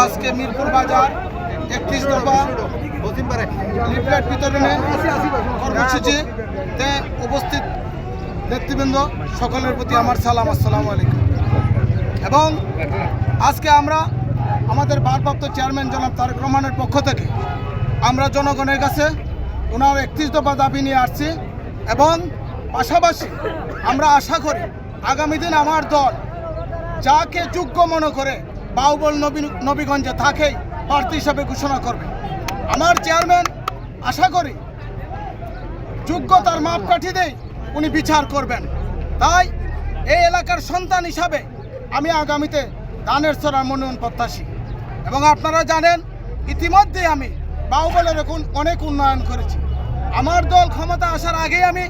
আজকে মিরপুর বাজার একত্রিশ দফা লিফলেট বিতরণে কর্মসূচিতে উপস্থিত নেতৃবৃন্দ, সকলের প্রতি আমার সালাম, আসসালামু আলাইকুম। এবং আজকে আমরা আমাদের ভারপ্রাপ্ত চেয়ারম্যান জনাব তারেক রহমানের পক্ষ থেকে আমরা জনগণের কাছে ওনার একত্রিশ দফা দাবি নিয়ে আসছি এবং পাশাপাশি আমরা আশা করি আগামী দিন আমার দল যাকে যোগ্য মনে করে বাউবল নবী নবীগঞ্জে থাকেই প্রার্থী হিসাবে ঘোষণা করবে। আমার চেয়ারম্যান আশা করি যোগ্যতার মাপকাঠি দেই উনি বিচার করবেন। তাই এই এলাকার সন্তান হিসাবে আমি আগামীতে দানের সরার মনোনয়ন প্রত্যাশী। এবং আপনারা জানেন ইতিমধ্যে আমি বাহুবলের এখন অনেক উন্নয়ন করেছি। আমার দল ক্ষমতা আসার আগেই আমি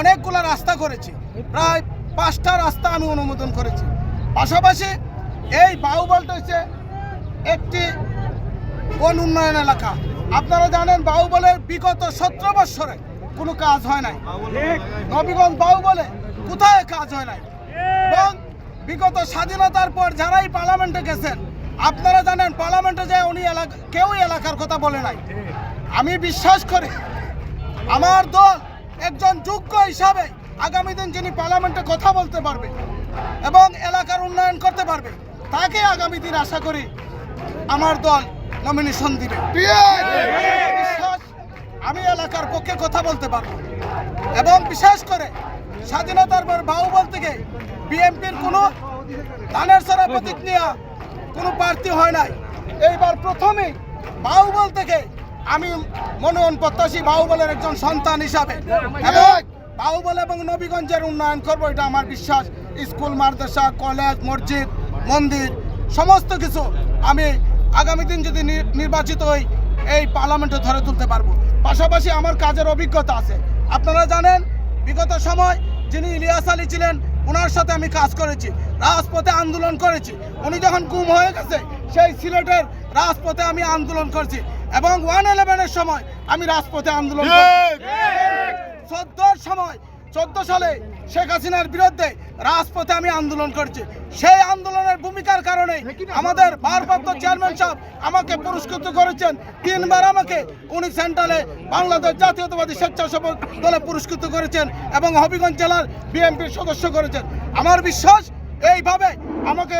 অনেকগুলো রাস্তা করেছি। প্রায় পাঁচটা রাস্তা আমি অনুমোদন করেছি। পাশাপাশি এই বাহুবলটা হচ্ছে একটি কোন উন্নয়ন এলাকা। আপনারা জানেন বাহুবলের বিগত সতেরো বৎসরে কোনো কাজ হয় নাই। নবীগঞ্জ বাহুবলে কোথায় কাজ হয় নাই? এবং বিগত স্বাধীনতার পর যারাই পার্লামেন্টে গেছেন আপনারা জানেন পার্লামেন্টে যায় উনি এলাকা কেউই এলাকার কথা বলে নাই। আমি বিশ্বাস করি, আমার দল একজন যোগ্য হিসাবে আগামী দিন যিনি পার্লামেন্টে কথা বলতে পারবে এবং এলাকার উন্নয়ন করতে পারবে, তাকে আগামী দিন আশা করি আমার দল নমিনেশন দিবে। বিশ্বাস, আমি এলাকার পক্ষে কথা বলতে পারব। এবং বিশেষ করে স্বাধীনতার পর বাহুবল থেকে বিএনপির কোনো ধানের সরা প্রতীক নিয়ে কোনো প্রার্থী হয় নাই। এইবার প্রথমেই বাহুবল থেকে আমি মনোনয়ন প্রত্যাশী বাহুবলের একজন সন্তান হিসাবে। এবং বাহুবল এবং নবীগঞ্জের উন্নয়ন করব, এটা আমার বিশ্বাস। স্কুল, মাদ্রাসা, কলেজ, মসজিদ, মন্দির, সমস্ত কিছু আমি আগামী দিন যদি নির্বাচিত হই, এই পার্লামেন্টে ধরে তুলতে পারব। পাশাপাশি আমার কাজের অভিজ্ঞতা আছে। আপনারা জানেন, বিগত সময় যিনি ইলিয়াস আলী ছিলেন ওনার সাথে আমি কাজ করেছি রাজপথে আন্দোলন করেছি। উনি যখন গুম হয়ে গেছে সেই সিলেটের রাজপথে আমি আন্দোলন করছি এবং ওয়ান ইলেভেনের সময় আমি রাজপথে আন্দোলন করেছি। চোদ্দোর সময় চোদ্দ সালে শেখ হাসিনার বিরুদ্ধে রাজপথে আমি আন্দোলন করছি। সেই আন্দোলনের ভূমিকার কারণে আমাদের ভারপ্রাপ্ত চেয়ারম্যান সাহেব আমাকে পুরস্কৃত করেছেন। তিনবার আমাকে উনি সেন্ট্রালে বাংলাদেশ জাতীয়তাবাদী স্বেচ্ছাসেবক দলে পুরস্কৃত করেছেন এবং হবিগঞ্জ জেলার বিএনপির সদস্য করেছেন। আমার বিশ্বাস এইভাবে আমাকে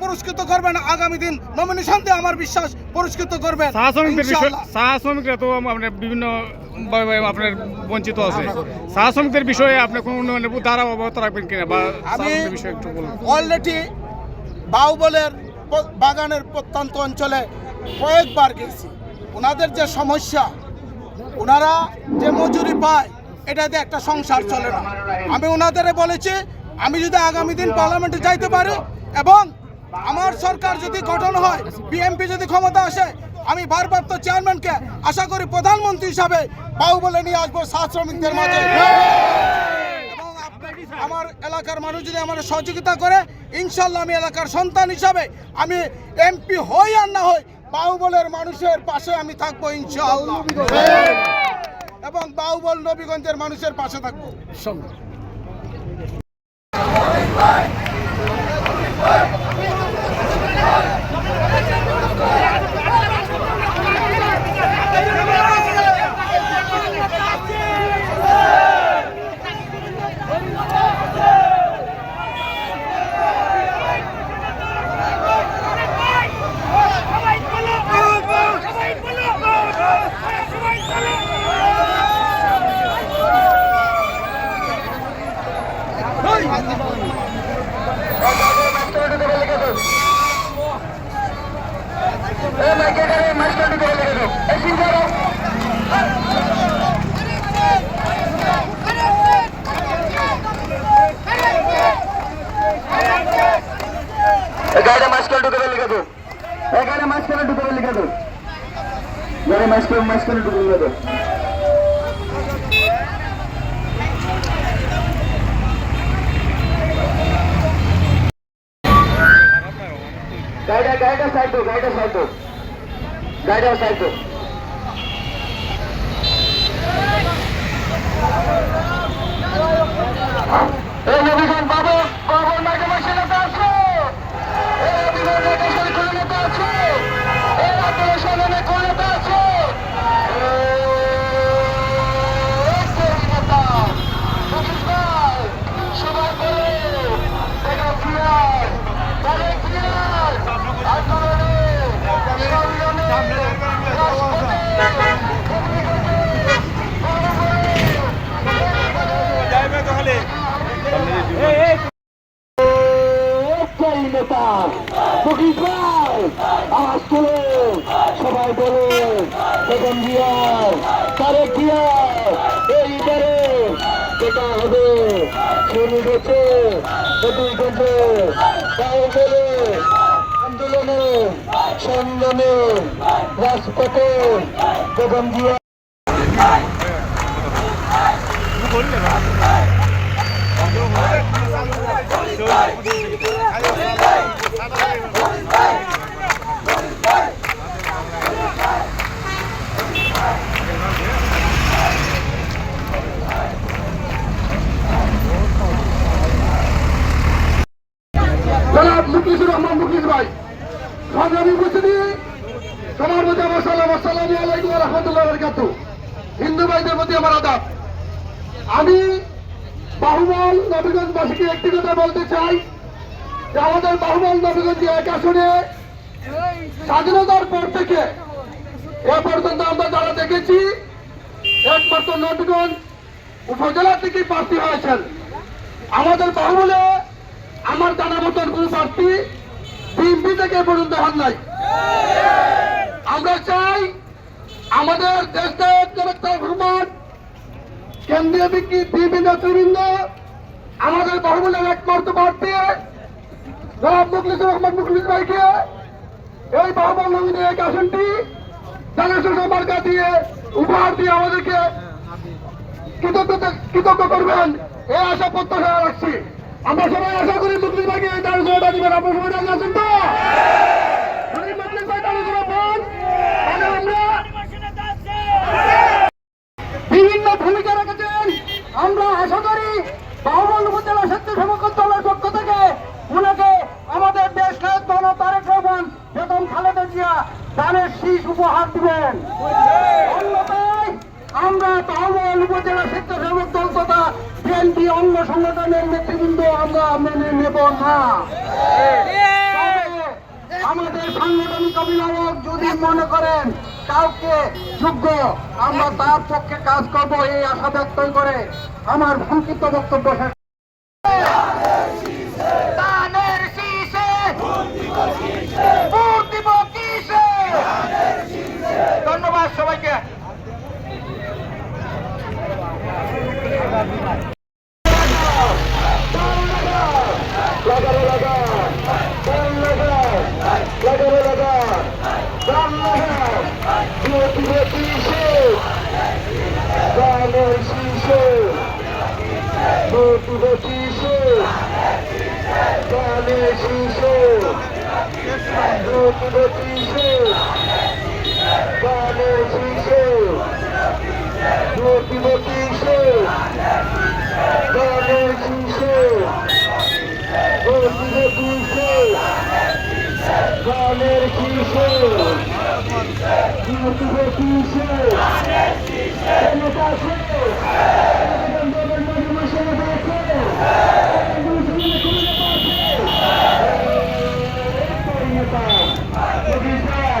পুরস্কৃত করবেন আগামী দিন নমিনেশন দিয়ে আমার বিশ্বাস পুরস্কৃত করবেন। বিভিন্ন আপনার বঞ্চিত আছে। চা শ্রমিকদের বিষয়ে আপনি কোনো উন্নয়নের দ্বারা অবগত রাখবেন কিনা বা আমি শ্রমিকদের বিষয়ে একটু বলুন। অলরেডি বাউবলের বাগানের প্রত্যন্ত অঞ্চলে কয়েকবার গেছি। ওনাদের যে সমস্যা ওনারা যে মজুরি পায় এটাতে একটা সংসার চলে না। আমি ওনাদের বলেছি আমি যদি আগামী দিন পার্লামেন্টে যাইতে পারি এবং আমার সরকার যদি গঠন হয় বিএনপি যদি ক্ষমতা আসে আমি ভারপ্রাপ্ত চেয়ারম্যানকে আশা করি প্রধানমন্ত্রী হিসাবে বাহুবলে নিয়ে আসব চা শ্রমিকদের মাঝে। আমার এলাকার মানুষ যদি আমার সহযোগিতা করে ইনশাল্লাহ আমি এলাকার সন্তান হিসাবে আমি এমপি হই আর না হই, বাহুবলের মানুষের পাশে আমি থাকব ইনশাআল্লাহ। এবং বাহুবল নবীগঞ্জের মানুষের পাশে থাকব। আরে মাঝখানে মাঝখানে ঢুকে গেল গাড়িটা গাড়িটা সাইড দো গাড়িটা সাইড দো বাবু বাবু নাকি মাসে নেতা খুলে নেতা মুখিস ভাই আওয়াজ তুলে। সবাই বলে, বেগম জিয়ার তারেক জিয়ার এইবারে যেটা হবে শুরু গেছে নদীগঞ্জে তাও বলে, আন্দোলনে, সংগ্রামে রাজপথে বেগম জিয়া মুখলিসুর রহমান মুখলিস ভাই। সংগ্রামী উপস্থিতি সবার প্রতি আমার সালাম, আসসালামু আলাইকুম রহমতুল্লাহ বরকাত হিন্দু ভাইদের প্রতি আমার আদাব। আমি বাহুবল নবীগঞ্জবাসীকে একটি কথা বলতে চাই যে আমাদের বাহুবল নবীগঞ্জ এক আসনে স্বাধীনতার পর থেকে এ পর্যন্ত আমরা যারা দেখেছি, একমাত্র নবীগঞ্জ উপজেলা থেকে প্রার্থী হয়েছেন। আমাদের বাহুবলে আমার জানা মতন কোন প্রার্থী বিএনপি থেকে পর্যন্ত হন নাই। আমরা চাই আমাদের জনতা ভ্রমণ কেন্দ্রীয় বিক্রি বিভিন্ন নেতৃবৃন্দ, আমাদের বাহুবলের একমাত্র প্রার্থী জনাব মুখলিসুর রহমান মুখলিস ভাইকে এই বাহুবল নবীনের এক আসনটি জানাশোষ মার্কা দিয়ে উপহার দিয়ে আমাদেরকে কৃতজ্ঞতা কৃতজ্ঞ করবেন। এই আশা প্রত্যাশা রাখছি। আমরা সবাই আশা করি মুসলিম ভাইকে এই করে দিবেন। আপনার সবাই রাজি আছেন তো? বিভিন্ন ভূমিকা রেখেছেন। আমরা আশা করি বাহুবল উপজেলা স্বেচ্ছাসেবক দলের পক্ষ থেকে উনাকে আমাদের দেশ নায়ক মহানা তারেক রহমান বেগম খালেদা জিয়া দানের শীষ উপহার দিবেন অন্যথায় আমরা বাহুবল উপজেলা স্বেচ্ছাসেবক দল তথা বিএনপি অন্য সংগঠনের নেতৃবৃন্দ আমরা মেনে নেব না তবে আমাদের সাংগঠনিক অভিভাবক যদি মনে করেন, কাউকে যোগ্য, আমরা তার পক্ষে কাজ করব এই আশা ব্যক্ত করে আমার সংক্ষিপ্ত বক্তব্য দিয়ে দিবে কিসে দামের শীষে দিয়ে দিবে কিসে দামের শীষে দিবে কিসে গানের কিসে দিবে কিসে সংসদে সবাই বলে মুখলিস ভাই মুখলিস ভাই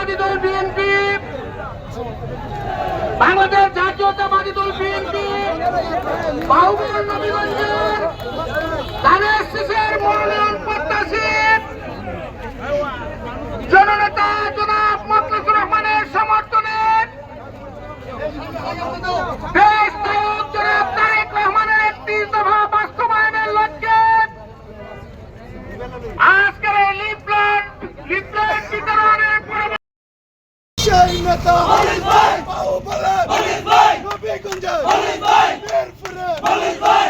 জাতীয়তাবাদী দল বিএনপি। বাংলাদেশ জাতীয়তাবাদী দল বিএনপি। বাহুবল নবীগঞ্জের ধানের মনোনয়ন নেতা বাহুবলে নবীগঞ্জে মিরপুরে পুলিশ ভাই ভোট দিব কিসে?